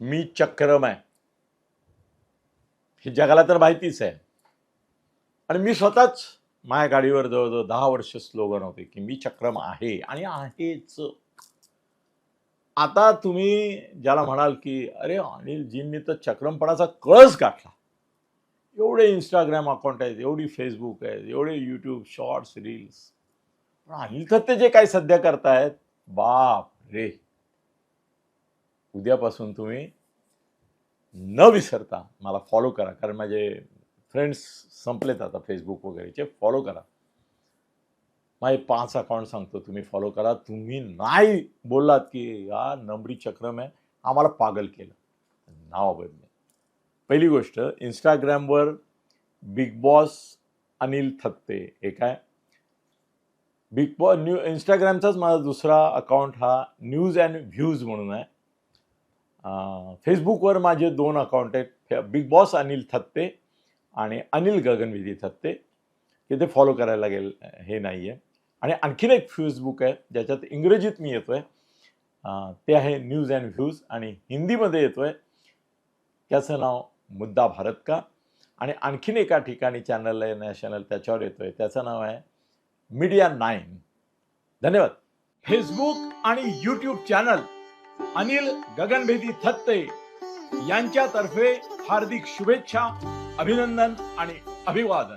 मी चक्रम आहे. हे जगाला तर माहितीच आहे. आणि मी स्वतःच माझ्या गाडीवर जवळजवळ दहा वर्ष स्लोगन होते की मी चक्रम आहे आणि आहेच. आता तुम्ही ज्याला म्हणाल की अरे अनिलजींनी तर चक्रमपणाचा कळस गाठला. एवढे इंस्टाग्राम अकाउंट आहेत एवढी फेसबुक आहेत एवढे यूट्यूब शॉर्ट्स रील्स पण अनिल ते जे काही सध्या करतायत बाप रे उद्यापासून तुम्ही न विसरता मला फॉलो करा. कारण माझे फ्रेंड्स संपलेत आता फेसबुक वगैरेचे. फॉलो करा. माझे पाच अकाउंट सांगतो तुम्ही फॉलो करा. तुम्ही नाही बोललात की या नंबरी चक्रम आहे आम्हाला पागल केलं. नाव बदले. पहिली गोष्ट इंस्टाग्रामवर बिग बॉस अनिल थत्ते. एक आहे बिग बॉस न्यू इंस्टाग्रामचाच माझा दुसरा अकाउंट हा न्यूज अँड व्ह्यूज म्हणून आहे. फेसबुकवर माझे दोन अकाउंट आहेत. बिग बॉस अनिल थत्ते आणि अनिल गगनविधी थत्ते. तिथे फॉलो करायला लागेल हे नाही आहे आणि आणखीन एक फेसबुक आहे ज्याच्यात इंग्रजीत मी येतो आहे ते आहे न्यूज अँड व्ह्यूज आणि हिंदीमध्ये येतो आहे त्याचं नाव मुद्दा भारत का? आणि आणखीन एका ठिकाणी चॅनल आहे नॅशनल त्याच्यावर येतो आहे त्याचं नाव आहे मीडिया नाईन धन्यवाद. फेसबुक आणि यूट्यूब चॅनल अनिल गगनभेदी थत्ते यांच्यातर्फे हार्दिक शुभेच्छा अभिनंदन आणि अभिवादन.